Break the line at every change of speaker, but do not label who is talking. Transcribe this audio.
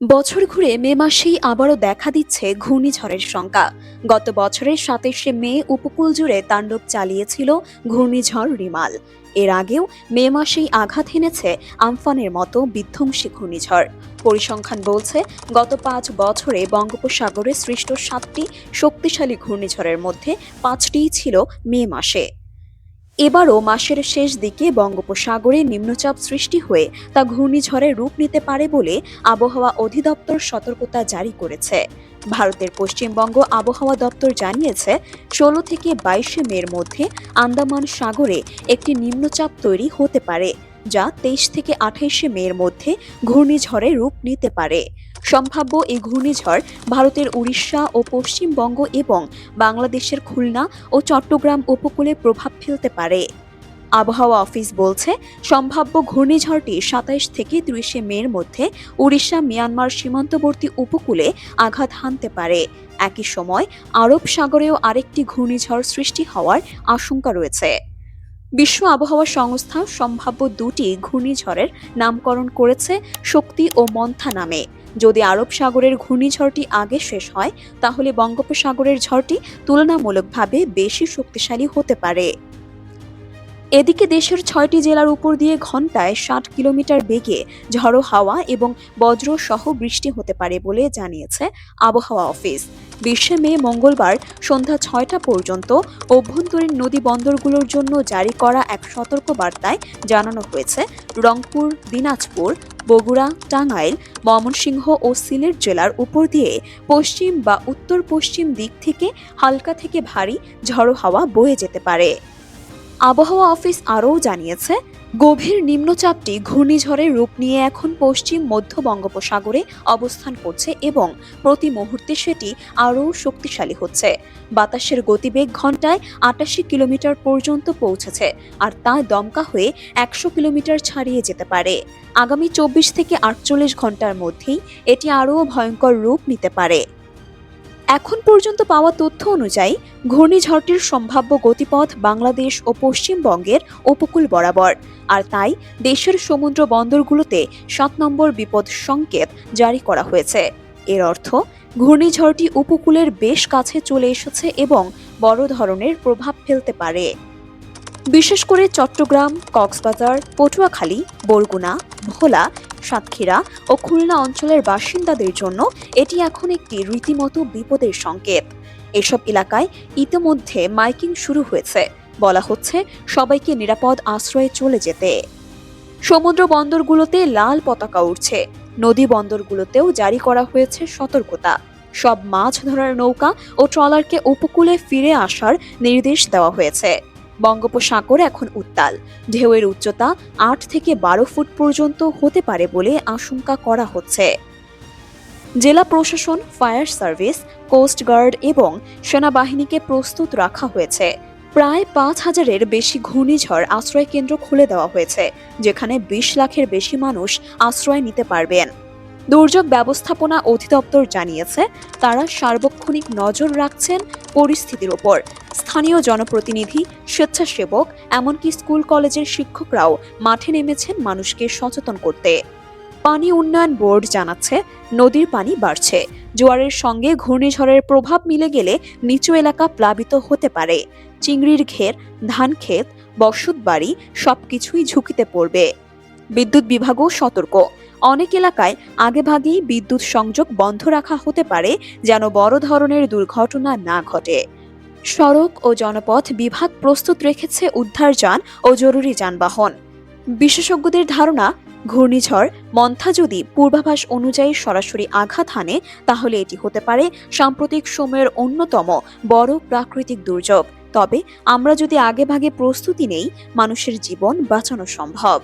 বছর ঘুরে মে মাসেই আবারও দেখা দিচ্ছে ঘূর্ণিঝড়ের শঙ্কা গত বছরের সাতাশে মে উপকূল জুড়ে তাণ্ডব চালিয়েছিল ঘূর্ণিঝড় রিমাল। এর আগেও মে মাসেই আঘাত এনেছে আমফানের মতো বিধ্বংসী ঘূর্ণিঝড়। পরিসংখ্যান বলছে, গত পাঁচ বছরে বঙ্গোপসাগরে সৃষ্ট সাতটি শক্তিশালী ঘূর্ণিঝড়ের মধ্যে পাঁচটিই ছিল মে মাসে। এবারও মাসের শেষ দিকে বঙ্গোপসাগরে নিম্নচাপ সৃষ্টি হয়ে তা ঘূর্ণিঝড়ে রূপ নিতে পারে বলে আবহাওয়া অধিদপ্তর সতর্কতা জারি করেছে। ভারতের পশ্চিমবঙ্গ আবহাওয়া দপ্তর জানিয়েছে, ষোলো থেকে বাইশে মের মধ্যে আন্দামান সাগরে একটি নিম্নচাপ তৈরি হতে পারে। যা তেইশ থেকে আঠাইশে মের মধ্যে ঘূর্ণিঝড়ে রূপ নিতে পারে। সম্ভাব্য এই ঘূর্ণিঝড় ভারতের উড়িষ্যা ও পশ্চিমবঙ্গ এবং বাংলাদেশের খুলনা ও চট্টগ্রাম উপকূলে প্রভাব ফেলতে পারে। আবহাওয়া অফিস বলছে, সম্ভাব্য ঘূর্ণিঝড়টি সাতাইশ থেকে ত্রিশে মের মধ্যে উড়িষ্যা, মিয়ানমার সীমান্তবর্তী উপকূলে আঘাত হানতে পারে। একই সময় আরব সাগরেও আরেকটি ঘূর্ণিঝড় সৃষ্টি হওয়ার আশঙ্কা রয়েছে। বিশ্ব আবহাওয়া সংস্থা সম্ভাব্য দুটি ঘূর্ণিঝড়ের নামকরণ করেছে শক্তি ও মন্থা নামে। যদি আরব সাগরের ঘূর্ণিঝড়টি আগে শেষ হয়, তাহলে বঙ্গোপসাগরের ঝড়টি তুলনামূলকভাবে বেশি শক্তিশালী হতে পারে। এদিকে দেশের ছয়টি জেলার উপর দিয়ে ঘন্টায় ষাট কিলোমিটার বেগে ঝড়ো হাওয়া এবং বজ্র সহ বৃষ্টি হতে পারে বলে জানিয়েছে আবহাওয়া অফিস। বিশে মে, মঙ্গলবার সন্ধ্যা ছয়টা পর্যন্ত অভ্যন্তরীণ নদী বন্দরগুলোর জন্য জারি করা এক সতর্ক বার্তায় জানানো হয়েছে, রংপুর, দিনাজপুর, বগুড়া, টাঙ্গাইল, ময়মনসিংহ ও সিলেট জেলার উপর দিয়ে পশ্চিম বা উত্তর পশ্চিম দিক থেকে হালকা থেকে ভারী ঝড়ো হাওয়া বয়ে যেতে পারে। আবহাওয়া অফিস আরও জানিয়েছে, গভীর নিম্নচাপটি ঘূর্ণিঝড়ের রূপ নিয়ে এখন পশ্চিম মধ্য বঙ্গোপসাগরে অবস্থান করছে এবং প্রতি মুহূর্তে সেটি আরও শক্তিশালী হচ্ছে। বাতাসের গতিবেগ ঘন্টায় আটাশি কিলোমিটার পর্যন্ত পৌঁছেছে আর তা দমকা হয়ে একশো কিলোমিটার ছাড়িয়ে যেতে পারে। আগামী চব্বিশ থেকে আটচল্লিশ ঘণ্টার মধ্যেই এটি আরও ভয়ঙ্কর রূপ নিতে পারে। এখন পর্যন্ত পাওয়া তথ্য অনুযায়ী, ঘূর্ণিঝড়টির সম্ভাব্য গতিপথ বাংলাদেশ ও পশ্চিমবঙ্গের উপকূল বরাবর। আর তাই, দেশের সমুদ্র বন্দরগুলোতে সাত নম্বর বিপদ সংকেত জারি করা হয়েছে। এর অর্থ, ঘূর্ণিঝড়টি উপকূলের বেশ কাছে চলে এসেছে এবং বড় ধরনের প্রভাব ফেলতে পারে। বিশেষ করে চট্টগ্রাম, কক্সবাজার, পটুয়াখালী, বরগুনা, ভোলা সাতক্ষীরা ও খুলনা অঞ্চলের বাসিন্দাদের জন্য এটি এখন একটি রীতিমতো বিপদের সংকেত। এসব এলাকায় ইতিমধ্যে মাইকিং শুরু হয়েছে। বলা হচ্ছে, সবাইকে নিরাপদ আশ্রয়ে চলে যেতে। সমুদ্র বন্দরগুলোতে লাল পতাকা উঠছে নদী বন্দরগুলোতেও জারি করা হয়েছে সতর্কতা। সব মাছ ধরার নৌকা ও ট্রলারকে উপকূলে ফিরে আসার নির্দেশ দেওয়া হয়েছে। বঙ্গোপসাগর এখন উত্তাল। ঢেউয়ের উচ্চতা আট থেকে বারো ফুট পর্যন্ত হতে পারে বলে আশঙ্কা করা হচ্ছে। জেলা প্রশাসন, ফায়ার সার্ভিস কোস্টগার্ড এবং সেনাবাহিনীকে প্রস্তুত রাখা হয়েছে। প্রায় পাঁচ হাজারের বেশি ঘূর্ণিঝড় আশ্রয় কেন্দ্র খুলে দেওয়া হয়েছে, যেখানে বিশ লাখের বেশি মানুষ আশ্রয় নিতে পারবেন। দুর্যোগ ব্যবস্থাপনা অধিদপ্তর জানিয়েছে, তারা সার্বক্ষণিক নজর রাখছেন পরিস্থিতির ওপর। স্থানীয় জনপ্রতিনিধি, স্বেচ্ছাসেবক, এমনকি স্কুল কলেজের শিক্ষকরাও মাঠে নেমেছেন মানুষকে সচেতন করতে। পানি উন্নয়ন বোর্ড জানাচ্ছে, নদীর পানি বাড়ছে। জোয়ারের সঙ্গে ঘূর্ণিঝড়ের প্রভাব মিলে গেলে নিচু এলাকা প্লাবিত হতে পারে। চিংড়ির ঘের, ধান ক্ষেত, বসত বাড়ি সবকিছুই ঝুঁকিতে পড়বে। বিদ্যুৎ বিভাগও সতর্ক। অনেক এলাকায় আগেভাগেই বিদ্যুৎ সংযোগ বন্ধ রাখা হতে পারে, যেন বড় ধরনের দুর্ঘটনা না ঘটে। সড়ক ও জনপথ বিভাগ প্রস্তুত রেখেছে উদ্ধারযান ও জরুরি যানবাহন। বিশেষজ্ঞদের ধারণা, ঘূর্ণিঝড়, মন্থা যদি পূর্বাভাস অনুযায়ী সরাসরি আঘাত হানে, তাহলে এটি হতে পারে সাম্প্রতিক সময়ের অন্যতম বড় প্রাকৃতিক দুর্যোগ। তবে আমরা যদি আগেভাগে প্রস্তুতি নেই, মানুষের জীবন বাঁচানো সম্ভব।